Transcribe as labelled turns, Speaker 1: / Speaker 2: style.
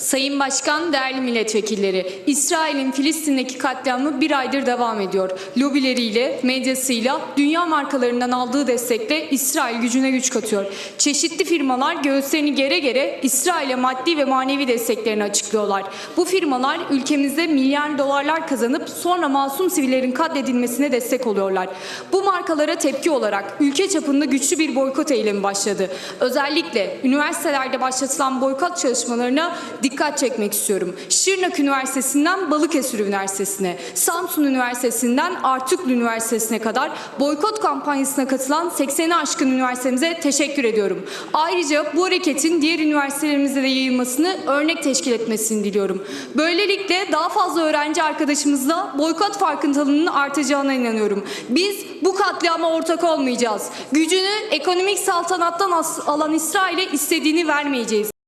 Speaker 1: Sayın Başkan, değerli milletvekilleri, İsrail'in Filistin'deki katliamı bir aydır devam ediyor. Lobileriyle, medyasıyla, dünya markalarından aldığı destekle İsrail gücüne güç katıyor. Çeşitli firmalar göğüslerini gere gere İsrail'e maddi ve manevi desteklerini açıklıyorlar. Bu firmalar ülkemizde milyar dolarlar kazanıp sonra masum sivillerin katledilmesine destek oluyorlar. Bu markalara tepki olarak ülke çapında güçlü bir boykot eylemi başladı. Özellikle üniversitelerde başlatılan boykot çalışmalarına dikkat çekmek istiyorum. Şırnak Üniversitesi'nden Balıkesir Üniversitesi'ne, Samsun Üniversitesi'nden Artuklu Üniversitesi'ne kadar boykot kampanyasına katılan 80'i aşkın üniversitemize teşekkür ediyorum. Ayrıca bu hareketin diğer üniversitelerimizde de yayılmasını örnek teşkil etmesini diliyorum. Böylelikle daha fazla öğrenci arkadaşımızla boykot farkındalığının artacağına inanıyorum. Biz bu katliama ortak olmayacağız. Gücünü ekonomik saltanattan alan İsrail'e istediğini vermeyeceğiz.